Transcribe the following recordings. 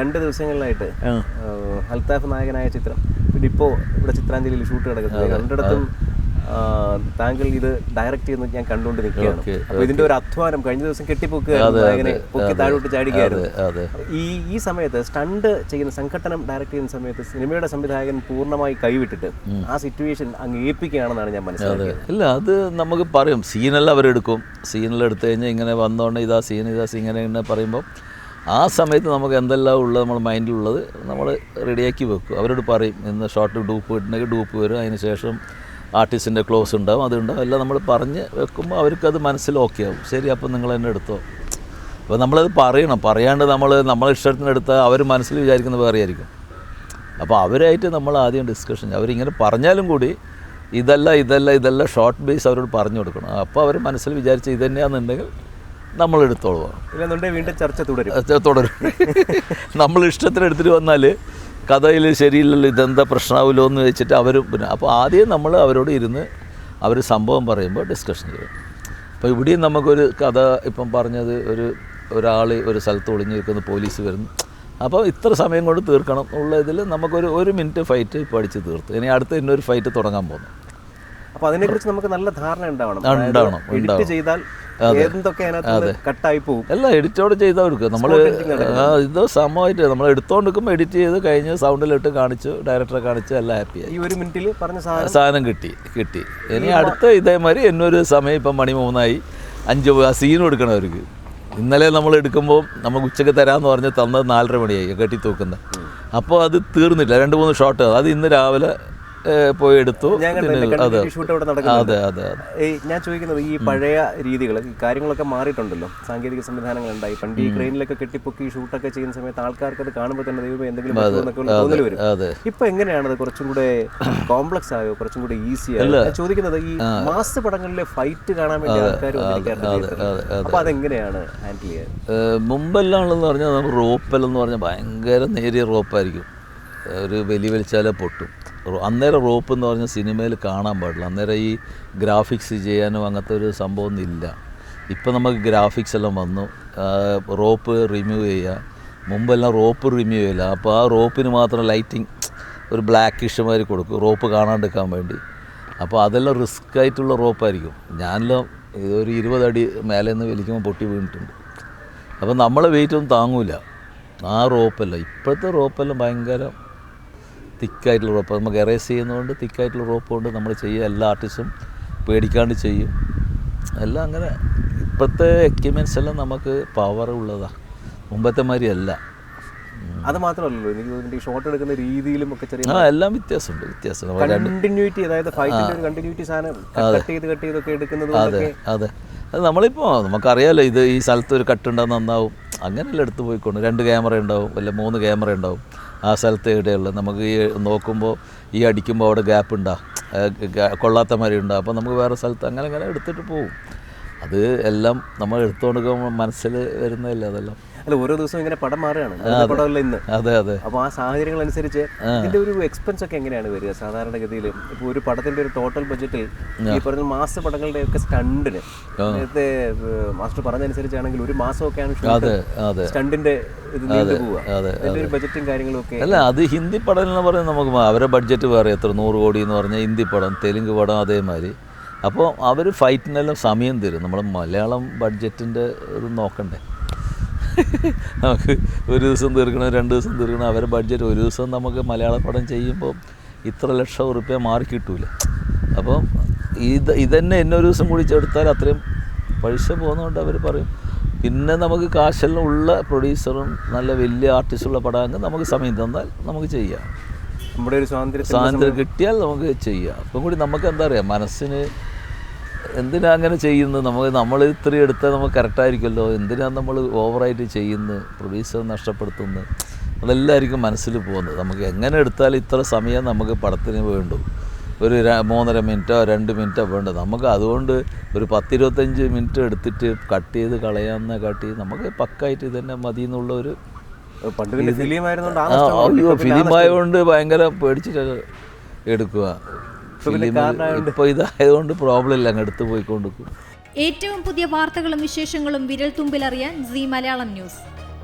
രണ്ട് ദിവസങ്ങളിലായിട്ട് അൽത്താഫ് നായകനായ ചിത്രം. പിന്നെ ഇപ്പോൾ ഇവിടെ ചിത്രാഞ്ജലിയിൽ ഷൂട്ട് കിടക്കുന്നത് രണ്ടിടത്തും താങ്കൾ ഇത് ഡയറക്റ്റ് ചെയ്യുന്നത് ഞാൻ കണ്ടുകൊണ്ട് നിൽക്കുകയാണ് അപ്പൊ ഇതിന്റെ ഒരു അധ്വാനം കഴിഞ്ഞ ദിവസം കെട്ടിപ്പൊക്കുകയായിരുന്നു പൊക്കി താഴോട്ട് ചാടിക്കുകയായിരുന്നു. ഈ ഈ സമയത്ത് സ്റ്റണ്ട് ചെയ്യുന്ന സംഘടനം ഡയറക്റ്റ് ചെയ്യുന്ന സമയത്ത് സിനിമയുടെ സംവിധായകൻ പൂർണമായി കൈവിട്ടിട്ട് ആ സിറ്റുവേഷൻ അങ്ങ് ഏൽപ്പിക്കുകയാണെന്നാണ് ഞാൻ മനസ്സിലാക്കിയത്. ഇല്ല അത് നമുക്ക് പറയും. സീനെല്ലാം അവരെടുക്കും. സീനെല്ലാം എടുത്തു കഴിഞ്ഞാൽ ഇങ്ങനെ വന്നോണ്ട് ഇതാ സീൻ ഇതാ സീൻ ഇങ്ങനെ ഇങ്ങനെ പറയുമ്പോൾ ആ സമയത്ത് നമുക്ക് എന്തെല്ലാം ഉള്ളത് നമ്മുടെ മൈൻഡിലുള്ളത് നമ്മൾ റെഡിയാക്കി വെക്കും. അവരോട് പറയും ഇന്ന് ഷോർട്ട് ഡൂപ്പ് കിട്ടണമെങ്കിൽ ഡൂപ്പ് വരും. അതിന് ശേഷം ആർട്ടിസ്റ്റിന്റെ ക്ലോസ് ഉണ്ടാവും അതുണ്ടാവും എല്ലാം നമ്മൾ പറഞ്ഞ് വെക്കുമ്പോൾ അവർക്കത് മനസ്സിൽ ഓക്കെ ആവും. ശരി അപ്പോൾ നിങ്ങൾ എന്നെ എടുത്തോ. അപ്പോൾ നമ്മളത് പറയണം. പറയാണ്ട് നമ്മൾ നമ്മളെ ഇഷ്ടത്തിന് എടുത്താൽ അവർ മനസ്സിൽ വിചാരിക്കുന്നത് വേറെ ആയിരിക്കും. അപ്പോൾ അവരായിട്ട് നമ്മൾ ആദ്യം ഡിസ്കഷൻ അവരിങ്ങനെ പറഞ്ഞാലും കൂടി ഇതല്ല ഇതല്ല ഇതല്ല ഷോർട്ട് ബേസ് അവരോട് പറഞ്ഞു കൊടുക്കണം. അപ്പോൾ അവർ മനസ്സിൽ വിചാരിച്ച് ഇത് തന്നെയാണെന്നുണ്ടെങ്കിൽ നമ്മൾ എടുത്തോളാം ഇല്ലെന്നുണ്ടെങ്കിൽ വീണ്ടും ചർച്ച തുടരും. തുടരും. നമ്മൾ ഇഷ്ടത്തിന് എടുത്തിട്ട് വന്നാൽ കഥയിൽ ശരിയില്ലല്ലോ ഇതെന്താ പ്രശ്നമാവില്ലോ എന്ന് വെച്ചിട്ട് അവർ പിന്നെ അപ്പോൾ ആദ്യം നമ്മൾ അവരോട് ഇരുന്ന് അവർ സംഭവം പറയുമ്പോൾ ഡിസ്കഷൻ ചെയ്യും. അപ്പോൾ ഇവിടെയും നമുക്കൊരു കഥ ഇപ്പം പറഞ്ഞത് ഒരു ഒരാൾ ഒരു സ്ഥലത്ത് ഒളിഞ്ഞു നിൽക്കുന്ന പോലീസ് വരുന്നു. അപ്പോൾ ഇത്ര സമയം കൊണ്ട് തീർക്കണം എന്നുള്ള ഇതിൽ നമുക്കൊരു ഒരു മിനിറ്റ് ഫൈറ്റ് ഇപ്പോൾ അടിച്ച് തീർത്തു. ഇനി അടുത്ത ഇന്നൊരു ഫൈറ്റ് തുടങ്ങാൻ പോകുന്നു. അപ്പോൾ അതിനെക്കുറിച്ച് നമുക്ക് നല്ല ധാരണ ഉണ്ടാവണം. ഉണ്ടാവണം. ചെയ്താൽ എന്തൊക്കെ കട്ടായി പോകും. എല്ലാം എഡിറ്റോടെ ചെയ്തവർക്ക് നമ്മൾ ഇത് സമയമായിട്ട് നമ്മൾ എടുത്തോണ്ടിരിക്കുമ്പോൾ എഡിറ്റ് ചെയ്ത് കഴിഞ്ഞ് സൗണ്ടിലിട്ട് കാണിച്ചു ഡയറക്ടറെ കാണിച്ച് എല്ലാം ഹാപ്പിയായി ഈ ഒരു മിനിറ്റിൽ പറഞ്ഞ സാധനം സാധനം കിട്ടി കിട്ടി. ഇനി അടുത്ത ഇതേമാതിരി എന്നൊരു സമയം ഇപ്പം മണി മൂന്നായി. അഞ്ച് ആ സീൻ കൊടുക്കണം അവർക്ക് ഇന്നലെ നമ്മൾ എടുക്കുമ്പോൾ നമുക്ക് ഉച്ചയ്ക്ക് തരാമെന്ന് പറഞ്ഞ് തന്നത് നാലര മണിയായി കെട്ടി തൂക്കുന്നത് അപ്പോൾ അത് തീർന്നില്ല. രണ്ട് മൂന്ന് ഷോട്ട് അത് ഇന്ന് രാവിലെ പോയി എടുത്തു. അതെ. അതെ ഞാൻ ചോദിക്കുന്നത് ഈ പഴയ രീതികൾ കാര്യങ്ങളൊക്കെ മാറിയിട്ടുണ്ടല്ലോ? സാങ്കേതിക സംവിധാനങ്ങൾ ഉണ്ടായി പണ്ട് ഈ ക്രെയിനിലൊക്കെ കെട്ടിപ്പൊക്കി ഷൂട്ടൊക്കെ ചെയ്യുന്ന സമയത്ത് ആൾക്കാർക്ക് അത് കാണുമ്പോൾ തന്നെ ദൈവം എന്തെങ്കിലും തോന്നൽ വരും. ഇപ്പൊ എങ്ങനെയാണ് അത് കുറച്ചും കൂടെ കോംപ്ലക്സ് ആയോ കുറച്ചും കൂടെ ഈസി ആയോ? ചോദിക്കുന്നത് ഈ മാസ് പടങ്ങളിലെ ഫൈറ്റ് കാണാൻ വേണ്ടി ആൾക്കാർ അപ്പൊ അതെങ്ങനെയാണ് ഹാൻഡിൽ ചെയ്യാൻ മുമ്പെല്ലാം ഉള്ളതെന്ന് പറഞ്ഞാൽ നമുക്ക് റോപ്പൽ എന്ന് പറഞ്ഞാൽ ഭയങ്കര നേരിയ റോപ്പായിരിക്കും. ഒരു വലിയ വലിച്ചാലേ പൊട്ടും അന്നേരം റോപ്പ് എന്ന് പറഞ്ഞ സിനിമയിൽ കാണാൻ പാടില്ല. അന്നേരം ഈ ഗ്രാഫിക്സ് ചെയ്യാനും അങ്ങനത്തെ ഒരു സംഭവമൊന്നും ഇല്ല ഇപ്പം നമുക്ക് ഗ്രാഫിക്സ് എല്ലാം വന്നു. റോപ്പ് റിമൂവ് ചെയ്യുക. മുമ്പെല്ലാം റോപ്പ് റിമൂവ് ചെയ്യില്ല. അപ്പോൾ ആ റോപ്പിന് മാത്രം ലൈറ്റിംഗ് ഒരു ബ്ലാക്കിഷ് മാതിരി കൊടുക്കും. റോപ്പ് കാണാണ്ടിരിക്കാൻ വേണ്ടി. അപ്പോൾ അതെല്ലാം റിസ്ക് ആയിട്ടുള്ള റോപ്പായിരിക്കും. ഞാനെല്ലാം ഇതൊരു ഇരുപതടി മേലെ നിന്ന് വലിക്കുമ്പോൾ പൊട്ടി വീണിട്ടുണ്ട്. അപ്പോൾ നമ്മളെ വെയിറ്റൊന്നും താങ്ങൂല. ആ റോപ്പല്ല. ഇപ്പോഴത്തെ റോപ്പെല്ലാം ഭയങ്കര തിക്കായിട്ടുള്ള റോപ്പ് നമുക്ക് എറേസ് ചെയ്യുന്നതുകൊണ്ട് തിക്കായിട്ടുള്ള റോപ്പ് കൊണ്ട് നമ്മൾ ചെയ്യുക എല്ലാ ആർട്ടിസ്റ്റും പേടിക്കാണ്ട് ചെയ്യും. എല്ലാം അങ്ങനെ ഇപ്പോഴത്തെ എക്യുപ്മെന്റ്സ് എല്ലാം നമുക്ക് പവർ ഉള്ളതാണ് മുമ്പത്തെ മാതിരി അല്ല. അത് മാത്രമല്ലല്ലോ എനിക്ക് തോന്നുന്നുണ്ട് ഷോട്ട് എടുക്കുന്ന രീതിയിലും ഒക്കെ ചെറിയ ആ എല്ലാം വ്യത്യാസമുണ്ട് വ്യത്യാസം. കണ്ടിന്യൂറ്റി അതായത് ഫൈറ്റിന്റെ ഒരു കണ്ടിന്യൂറ്റി സാധനം കട്ട് ചെയ്ത് കട്ട് ചെയ്തൊക്കെ എടുക്കുന്നത് അതെ അതെ. അത് നമ്മളിപ്പോൾ നമുക്കറിയാമല്ലോ ഇത് ഈ സ്ഥലത്ത് ഒരു കട്ട് കട്ടുണ്ടാകും നന്നാവും. അങ്ങനെയല്ല എടുത്ത് പോയിക്കൊണ്ട്. രണ്ട് ക്യാമറ ഉണ്ടാവും അല്ല മൂന്ന് ക്യാമറ ഉണ്ടാവും. ആ സ്ഥലത്ത് എവിടെയുള്ളത് നമുക്ക് ഈ നോക്കുമ്പോൾ ഈ അടിക്കുമ്പോൾ അവിടെ ഗ്യാപ്പ് ഉണ്ടാകും കൊള്ളാത്ത മരം ഉണ്ടാകും അപ്പോൾ നമുക്ക് വേറെ സ്ഥലത്ത് അങ്ങനെ അങ്ങനെ എടുത്തിട്ട് പോകും അത് എല്ലാം നമ്മൾ എടുത്തുകൊണ്ട് മനസ്സിൽ വരുന്നതല്ലേ അതെല്ലാം. അല്ല ഓരോ ദിവസവും ഇങ്ങനെ പടം മാറുകയാണ്. പടമല്ല ഇന്ന്. അതെ അതെ. അപ്പോൾ ആ സാഹചര്യങ്ങൾ അനുസരിച്ച് ഇതിന്റെ ഒരു എക്സ്പെൻസ് ഒക്കെ എങ്ങനെയാണ് വരിക? സാധാരണഗതിയിൽ ഇപ്പോൾ ഒരു പടത്തിന്റെ ഒരു ടോട്ടൽ ബഡ്ജറ്റിൽ ഈ പറഞ്ഞ മാസ പടങ്ങളുടെ ഒക്കെ സ്റ്റണ്ടിന് നേരത്തെ മാസ്റ്റർ പറഞ്ഞനുസരിച്ചാണെങ്കിൽ ഒരു മാസം ഒക്കെയാണ് ഷൂട്ട്. അതെ സ്റ്റണ്ടിന്റെ ഇത് ഒരു ബഡ്ജറ്റും കാര്യങ്ങളും ഒക്കെ അല്ല അത് ഹിന്ദി പടം എന്ന് പറയുന്നത് നമുക്ക് അവരെ ബഡ്ജറ്റ് വേറെ എത്ര നൂറ് കോടി എന്ന് പറഞ്ഞാൽ ഹിന്ദി പടം തെലുങ്ക് പടം അതേമാതിരി. അപ്പോൾ അവർ ഫൈറ്റിനെല്ലാം സമയം തരും. നമ്മൾ മലയാളം ബഡ്ജറ്റിന്റെ ഇത് നോക്കണ്ടേ? നമുക്ക് ഒരു ദിവസം തീർക്കണം രണ്ട് ദിവസം തീർക്കണം അവരെ ബഡ്ജറ്റ് ഒരു ദിവസം നമുക്ക് മലയാള പടം ചെയ്യുമ്പോൾ ഇത്ര ലക്ഷം റുപ്യ മാറി കിട്ടൂല. അപ്പം ഇത് ഇതന്നെ എന്നെ ഒരു ദിവസം കൂടി ചേർത്താൽ അത്രയും പൈസ പോകുന്നതുകൊണ്ട് അവർ പറയും പിന്നെ നമുക്ക് കാശെല്ലാം ഉള്ള പ്രൊഡ്യൂസറും നല്ല വലിയ ആർട്ടിസ്റ്റുള്ള പടമെങ്കിൽ നമുക്ക് സമയം തന്നാൽ നമുക്ക് ചെയ്യാം. നമ്മുടെ ഒരു സ്വാതന്ത്ര്യം സ്വാതന്ത്ര്യം കിട്ടിയാൽ നമുക്ക് ചെയ്യാം. അപ്പം കൂടി നമുക്ക് എന്താ പറയുക മനസ്സിന് എന്തിനാ അങ്ങനെ ചെയ്യുന്നത്? നമുക്ക് നമ്മൾ ഇത്രയും എടുത്താൽ നമുക്ക് കറക്റ്റായിരിക്കുമല്ലോ എന്തിനാ നമ്മൾ ഓവറായിട്ട് ചെയ്യുന്നത്? പ്രൊഡ്യൂസർ നഷ്ടപ്പെടുത്തുന്നത്? അതെല്ലാവർക്കും മനസ്സിൽ പോകുന്നത്. നമുക്ക് എങ്ങനെ എടുത്താൽ ഇത്ര സമയം നമുക്ക് പടത്തിന് വേണ്ടു. ഒരു മൂന്നര മിനിറ്റോ രണ്ട് മിനിറ്റോ വേണ്ടത് നമുക്ക് അതുകൊണ്ട് ഒരു പത്തിരുപത്തഞ്ച് മിനിറ്റ് എടുത്തിട്ട് കട്ട് ചെയ്ത് കളയാവുന്ന കാട്ടി നമുക്ക് പക്കായിട്ട് ഇതന്നെ മതി എന്നുള്ള ഒരു പണ്ട് ഫിലിം ആയതുകൊണ്ട് ഭയങ്കര പേടിച്ചിട്ട് എടുക്കുക ഇപ്പോൾ ഇതായതുകൊണ്ട് പ്രോബ്ലം ഇല്ല അങ്ങ് എടുത്ത് പോയിക്കൊണ്ടിരിക്കും ഏറ്റവും പുതിയ വാർത്തകളും വിശേഷങ്ങളും വിരൽ തുമ്പിലറിയാൻ സി മലയാളം ന്യൂസ്.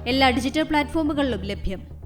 എല്ലാ ഡിജിറ്റൽ പ്ലാറ്റ്ഫോമുകളിലും ലഭ്യം.